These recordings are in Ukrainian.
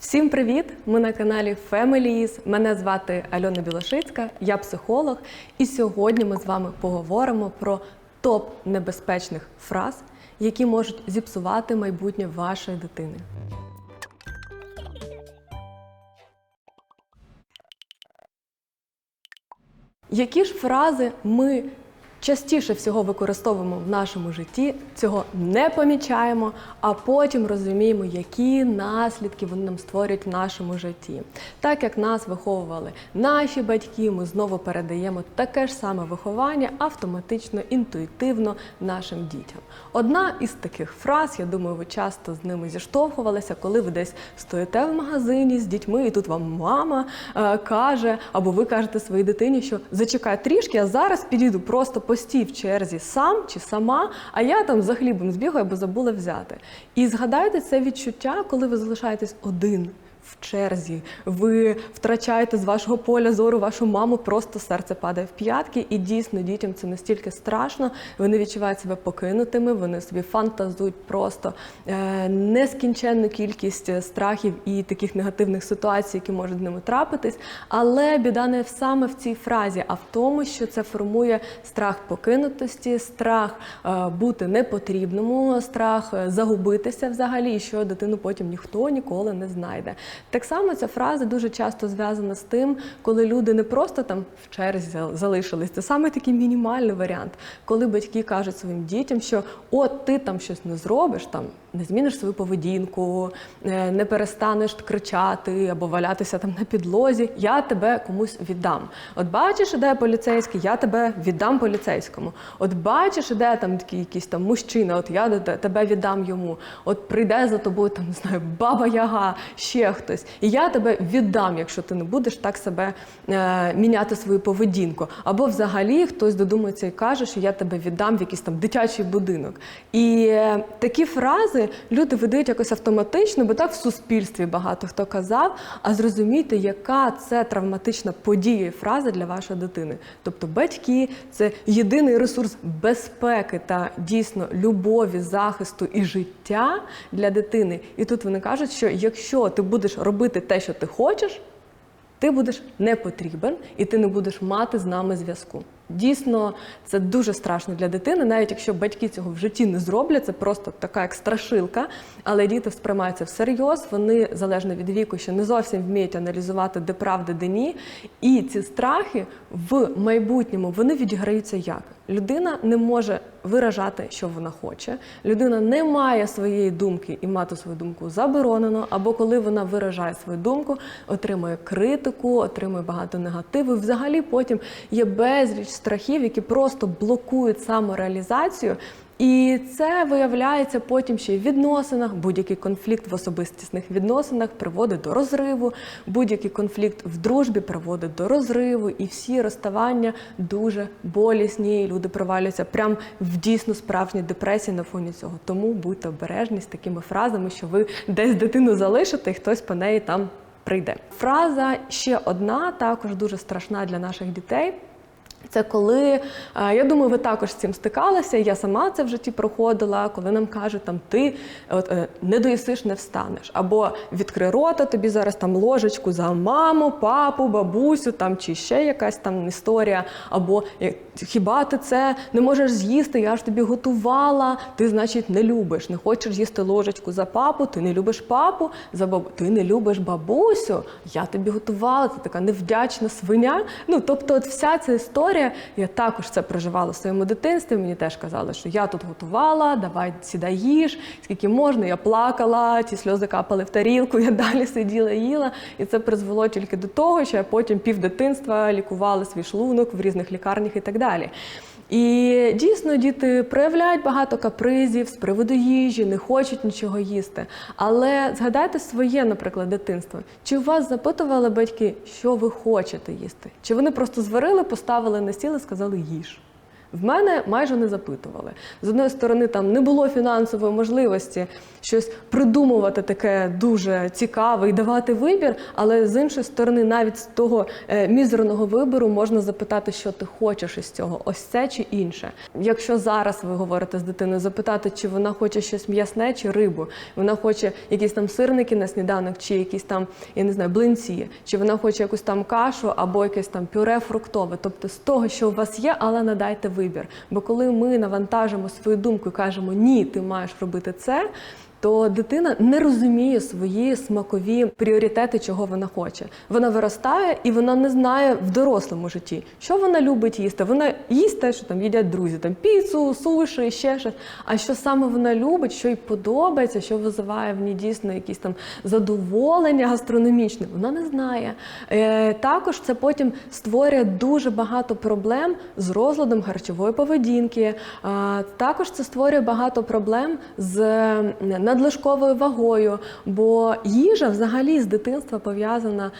Всім привіт! Ми на каналі Families. Мене звати Альона Білошицька, я психолог. І сьогодні ми з вами поговоримо про топ небезпечних фраз, які можуть зіпсувати майбутнє вашої дитини. Які ж фрази ми частіше всього використовуємо в нашому житті, цього не помічаємо, а потім розуміємо, які наслідки вони нам створюють в нашому житті. Так як нас виховували наші батьки, ми знову передаємо таке ж саме виховання автоматично, інтуїтивно нашим дітям. Одна із таких фраз, я думаю, ви часто з ними зіштовхувалися, коли ви десь стоїте в магазині з дітьми, і тут вам мама е, каже, або ви кажете своїй дитині, що зачекай трішки, я зараз підійду, просто постій в черзі сам чи сама, а я там за хлібом збігаю, бо забула взяти. І згадайте це відчуття, коли ви залишаєтесь один. В черзі ви втрачаєте з вашого поля зору вашу маму, просто серце падає в п'ятки, і дійсно дітям це настільки страшно. Вони відчувають себе покинутими, вони собі фантазують просто е, нескінченну кількість е, страхів і таких негативних ситуацій, які можуть з ними трапитись. Але біда не саме в цій фразі, а в тому, що це формує страх покинутості, страх е, бути непотрібному, страх загубитися взагалі, і що дитину потім ніхто ніколи не знайде. Так само ця фраза дуже часто зв'язана з тим, коли люди не просто там в черзі залишились. Це саме такий мінімальний варіант, коли батьки кажуть своїм дітям, що от ти там щось не зробиш, там не зміниш свою поведінку, е, не перестанеш кричати або валятися там на підлозі. Я тебе комусь віддам. От бачиш, іде поліцейський, я тебе віддам поліцейському. От бачиш, іде там такий якийсь там мужчина, от я тебе віддам йому. От прийде за тобою, там не знаю, баба Яга, ще хтось, і я тебе віддам, якщо ти не будеш так себе е, міняти свою поведінку. Або взагалі хтось додумається і каже, що я тебе віддам в якийсь там дитячий будинок. І е, такі фрази люди видають якось автоматично, бо так в суспільстві багато хто казав. А зрозумійте, яка це травматична подія і фраза для вашої дитини. Тобто батьки це єдиний ресурс безпеки та дійсно любові, захисту і життя для дитини. І тут вони кажуть, що якщо ти будеш робити те, що ти хочеш, ти будеш не потрібен і ти не будеш мати з нами зв'язку. Дійсно, це дуже страшно для дитини, навіть якщо батьки цього в житті не зроблять, це просто така як страшилка. Але діти сприймаються всерйоз, вони залежно від віку, ще не зовсім вміють аналізувати, де правда, де ні. І ці страхи в майбутньому вони відіграються як? Людина не може виражати, що вона хоче. Людина не має своєї думки і мати свою думку заборонено, або коли вона виражає свою думку, отримує критику, отримує багато негативу. Взагалі потім є безліч страхів, які просто блокують самореалізацію. І це виявляється потім ще й в відносинах. Будь-який конфлікт в особистісних відносинах приводить до розриву, будь-який конфлікт в дружбі приводить до розриву, і всі розставання дуже болісні. і Люди провалюються прям в дійсно справжні депресії на фоні цього. Тому будьте обережні з такими фразами, що ви десь дитину залишите, і хтось по неї там прийде. Фраза ще одна, також дуже страшна для наших дітей. Це коли е, я думаю, ви також з цим стикалися. Я сама це в житті проходила, коли нам кажуть, там ти от, е, не доїсиш, не встанеш. Або відкри рота, тобі зараз там ложечку за маму, папу, бабусю, там чи ще якась там історія. Або «Е, хіба ти це не можеш з'їсти? Я ж тобі готувала. Ти, значить, не любиш. Не хочеш їсти ложечку за папу, ти не любиш папу, за бабу, ти не любиш бабусю. Я тобі готувала. Це така невдячна свиня. Ну тобто, от вся ця історія. Я також це проживала в своєму дитинстві. Мені теж казали, що я тут готувала, давай сідай їж, скільки можна. Я плакала, ті сльози капали в тарілку, я далі сиділа, їла. І це призвело тільки до того, що я потім пів дитинства лікувала свій шлунок в різних лікарнях і так далі. І дійсно діти проявляють багато капризів з приводу їжі, не хочуть нічого їсти. Але згадайте своє, наприклад, дитинство. Чи у вас запитували батьки, що ви хочете їсти? Чи вони просто зварили, поставили на стіл і сказали їж? В мене майже не запитували. З одної сторони, там не було фінансової можливості щось придумувати таке дуже цікаве і давати вибір. Але з іншої сторони, навіть з того е, мізерного вибору можна запитати, що ти хочеш із цього, ось це чи інше. Якщо зараз ви говорите з дитиною, запитати, чи вона хоче щось м'ясне чи рибу, вона хоче якісь там сирники на сніданок, чи якісь там, я не знаю, блинці, чи вона хоче якусь там кашу або якесь там пюре фруктове. Тобто з того, що у вас є, але надайте вибір. Бо коли ми навантажимо свою думку і кажемо ні, ти маєш робити це. То дитина не розуміє свої смакові пріоритети, чого вона хоче. Вона виростає і вона не знає в дорослому житті, що вона любить їсти. Вона їсть те, що там їдять друзі, там піцу, суші, ще щось. А що саме вона любить, що їй подобається, що визиває в ній дійсно якісь там задоволення гастрономічне, вона не знає. Е, також це потім створює дуже багато проблем з розладом харчової поведінки. А, також це створює багато проблем з надлишковою вагою, бо їжа взагалі з дитинства пов'язана,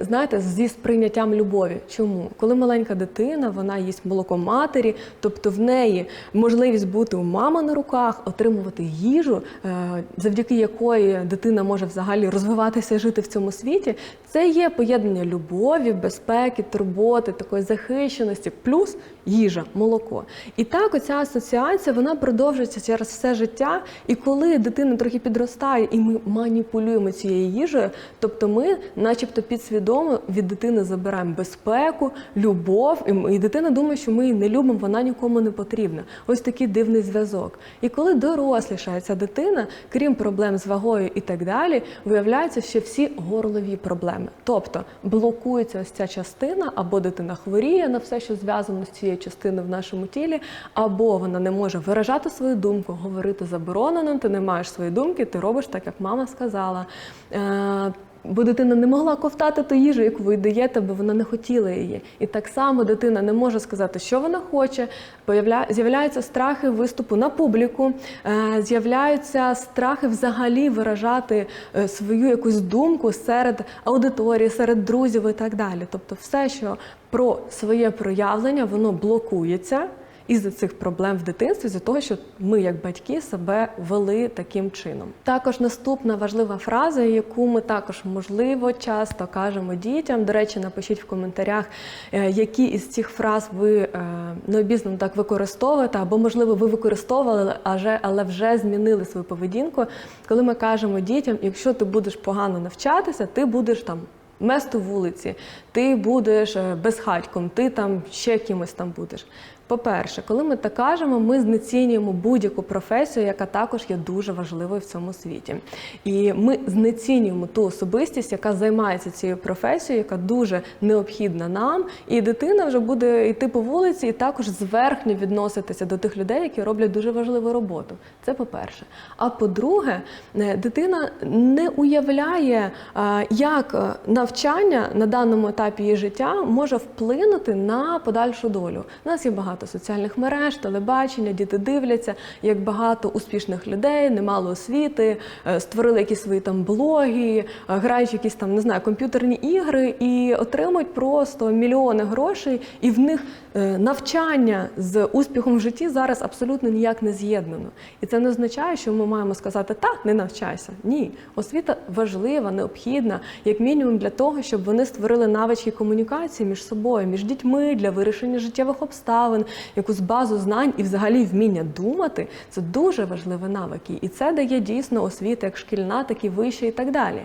знаєте, зі сприйняттям любові. Чому? Коли маленька дитина, вона їсть молоко матері, тобто в неї можливість бути у мами на руках, отримувати їжу, е, завдяки якої дитина може взагалі розвиватися і жити в цьому світі. Це є поєднання любові, безпеки, турботи, такої захищеності, плюс їжа, молоко. І так, оця асоціація вона продовжується через все життя. І коли дитина трохи підростає, і ми маніпулюємо цією їжею, тобто ми, начебто, підсвідомо від дитини забираємо безпеку, любов, і дитина думає, що ми її не любимо, вона нікому не потрібна. Ось такий дивний зв'язок. І коли дорослішає ця дитина, крім проблем з вагою і так далі, виявляються ще всі горлові проблеми. Тобто блокується ось ця частина, або дитина хворіє на все, що зв'язано з цією частиною в нашому тілі, або вона не може виражати свою думку, говорити заборонено, ти не маєш своєї думки, ти робиш так, як мама сказала. Е, Бо дитина не могла ковтати ту їжу, яку ви даєте, бо вона не хотіла її. І так само дитина не може сказати, що вона хоче. З'являються страхи виступу на публіку, е, з'являються страхи взагалі виражати е, свою якусь думку серед аудиторії, серед друзів і так далі. Тобто, все, що про своє проявлення, воно блокується із-за цих проблем в дитинстві, з-за того, що ми, як батьки, себе вели таким чином. Також наступна важлива фраза, яку ми також можливо часто кажемо дітям. До речі, напишіть в коментарях, е, які із цих фраз ви е, необізнано так використовуєте, або можливо ви використовували, але вже змінили свою поведінку. Коли ми кажемо дітям, якщо ти будеш погано навчатися, ти будеш там. Мести вулиці, ти будеш е, безхатьком, ти там ще кимось там будеш. По-перше, коли ми так кажемо, ми знецінюємо будь-яку професію, яка також є дуже важливою в цьому світі. І ми знецінюємо ту особистість, яка займається цією професією, яка дуже необхідна нам. І дитина вже буде йти по вулиці і також зверхньо відноситися до тих людей, які роблять дуже важливу роботу. Це по-перше. А по-друге, е, дитина не уявляє, е, як е, навчання на даному етапі її життя може вплинути на подальшу долю. У нас є багато соціальних мереж, телебачення, діти дивляться, як багато успішних людей, немало освіти, е, створили якісь свої там блоги, е, грають якісь там не знаю комп'ютерні ігри і отримують просто мільйони грошей, і в них навчання з успіхом в житті зараз абсолютно ніяк не з'єднано. І це не означає, що ми маємо сказати так, не навчайся. Ні, освіта важлива, необхідна, як мінімум для того, щоб вони створили навички комунікації між собою, між дітьми для вирішення життєвих обставин, якусь базу знань і взагалі вміння думати. Це дуже важливі навики, і це дає дійсно освіта як шкільна, так і вища, і так далі.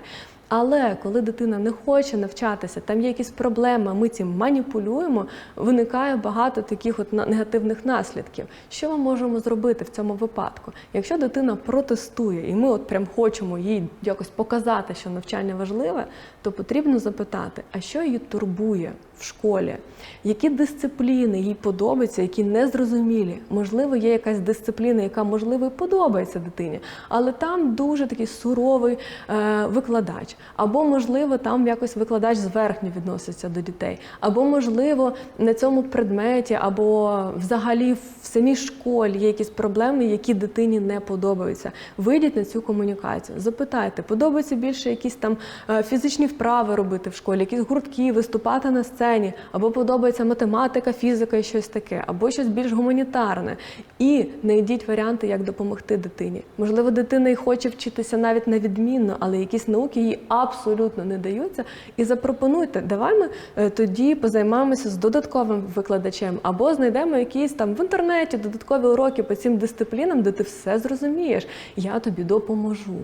Але коли дитина не хоче навчатися, там є якісь проблеми, ми цим маніпулюємо, виникає багато таких от негативних наслідків. Що ми можемо зробити в цьому випадку? Якщо дитина протестує, і ми от прям хочемо їй якось показати, що навчання важливе, то потрібно запитати, а що її турбує в школі, які дисципліни їй подобаються, які незрозумілі. Можливо, є якась дисципліна, яка можливо і подобається дитині, але там дуже такий суровий е, викладач. Або можливо там якось викладач зверхньо відноситься до дітей, або можливо на цьому предметі, або взагалі в самій школі є якісь проблеми, які дитині не подобаються. Вийдіть на цю комунікацію, запитайте, подобається більше якісь там е, фізичні вправи робити в школі, якісь гуртки, виступати на сцені, або подобається математика, фізика і щось таке, або щось більш гуманітарне. І знайдіть варіанти, як допомогти дитині. Можливо, дитина і хоче вчитися навіть на відмінно, але якісь науки їй абсолютно не даються. І запропонуйте, давай ми е, тоді позаймаємося з додатковим викладачем, або знайдемо якісь там в інтернеті додаткові уроки по цим дисциплінам, де ти все зрозумієш. Я тобі допоможу.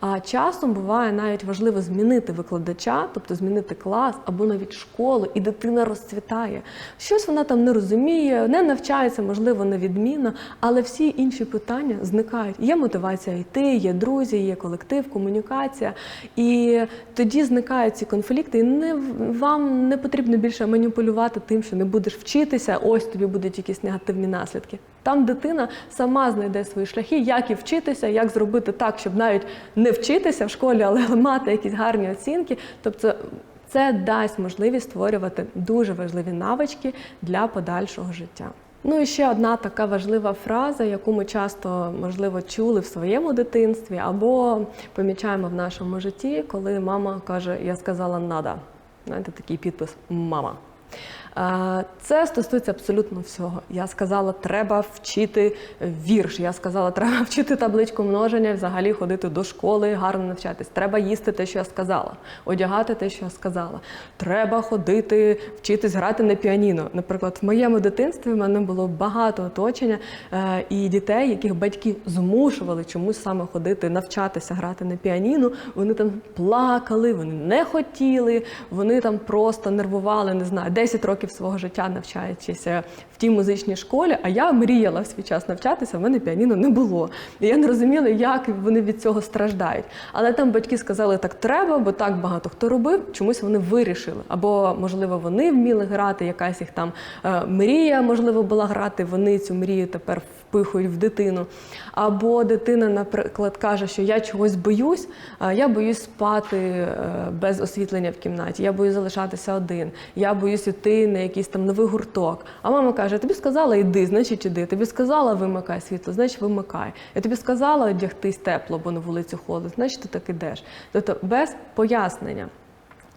А часом буває навіть важливо змінити викладача, тобто змінити клас або навіть школу, і дитина розцвітає. Щось вона там не розуміє, не навчається, можливо, невідмінно, але всі інші питання зникають. Є мотивація йти, є друзі, є колектив, комунікація. І тоді зникають ці конфлікти. І не вам не потрібно більше маніпулювати тим, що не будеш вчитися. Ось тобі будуть якісь негативні наслідки. Там дитина сама знайде свої шляхи, як і вчитися, як зробити так, щоб навіть не вчитися в школі, але мати якісь гарні оцінки. Тобто це дасть можливість створювати дуже важливі навички для подальшого життя. Ну і ще одна така важлива фраза, яку ми часто можливо чули в своєму дитинстві, або помічаємо в нашому житті, коли мама каже: Я сказала нада. Знаєте, такий підпис Мама. Це стосується абсолютно всього. Я сказала, треба вчити вірш. Я сказала, треба вчити табличку множення, взагалі ходити до школи, гарно навчатись. Треба їсти те, що я сказала, одягати те, що я сказала. Треба ходити, вчитись грати на піаніно. Наприклад, в моєму дитинстві в мене було багато оточення е, і дітей, яких батьки змушували чомусь саме ходити, навчатися грати на піаніно. Вони там плакали, вони не хотіли, вони там просто нервували, не знаю, 10 років свого життя навчаючися в тій музичній школі. А я мріяла в свій час навчатися, в мене піаніно не було. І я не розуміла, як вони від цього страждають. Але там батьки сказали, так треба, бо так багато хто робив, чомусь вони вирішили. Або, можливо, вони вміли грати, якась їх там е, мрія, можливо, була грати. Вони цю мрію тепер впихують в дитину. Або дитина, наприклад, каже, що я чогось боюсь, я боюсь спати е, без освітлення в кімнаті, я боюсь залишатися один, я боюсь іти на якийсь там новий гурток. А мама каже: тобі сказала, йди, значить іди. Тобі сказала, вимикай світло, значить вимикай. Я тобі сказала одягтись тепло, бо на вулицю холодно, значить ти так ідеш. Тобто без пояснення.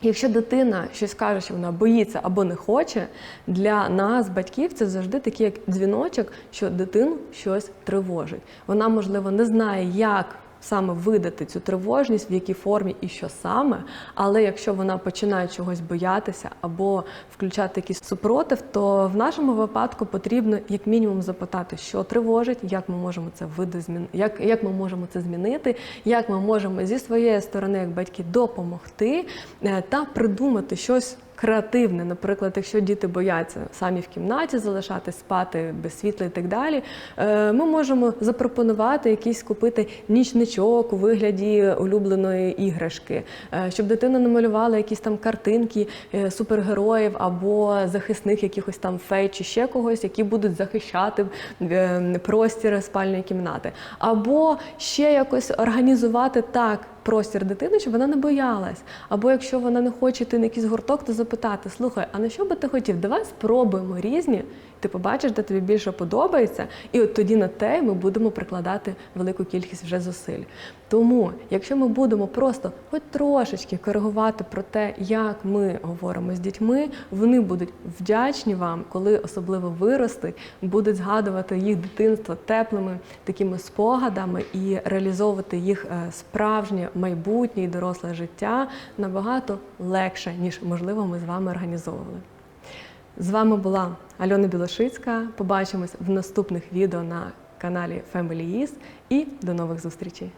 Якщо дитина щось каже, що вона боїться або не хоче, для нас, батьків, це завжди такий як дзвіночок, що дитину щось тривожить. Вона, можливо, не знає, як саме видати цю тривожність, в якій формі і що саме. Але якщо вона починає чогось боятися або включати якийсь супротив, то в нашому випадку потрібно як мінімум запитати, що тривожить, як ми можемо це видозмін... як, як ми можемо це змінити, як ми можемо зі своєї сторони, як батьки, допомогти е, та придумати щось. Креативне, наприклад, якщо діти бояться самі в кімнаті залишатись, спати без світла і так далі, е, ми можемо запропонувати якийсь купити нічничок у вигляді улюбленої іграшки, е, щоб дитина намалювала якісь там картинки е, супергероїв або захисних якихось там фей чи ще когось, які будуть захищати простір спальної кімнати, або ще якось організувати так простір дитини, щоб вона не боялась. Або якщо вона не хоче йти на якийсь гурток, то запитати: слухай, а на що би ти хотів? Давай спробуємо різні. Ти побачиш, де тобі більше подобається, і от тоді на те ми будемо прикладати велику кількість вже зусиль. Тому, якщо ми будемо просто хоч трошечки коригувати про те, як ми говоримо з дітьми, вони будуть вдячні вам, коли особливо виростуть, будуть згадувати їх дитинство теплими такими спогадами і реалізовувати їх е, справжнє майбутнє і доросле життя набагато легше, ніж можливо ми з вами організовували. З вами була Альона Білошицька. Побачимось в наступних відео на каналі Family Is і до нових зустрічей.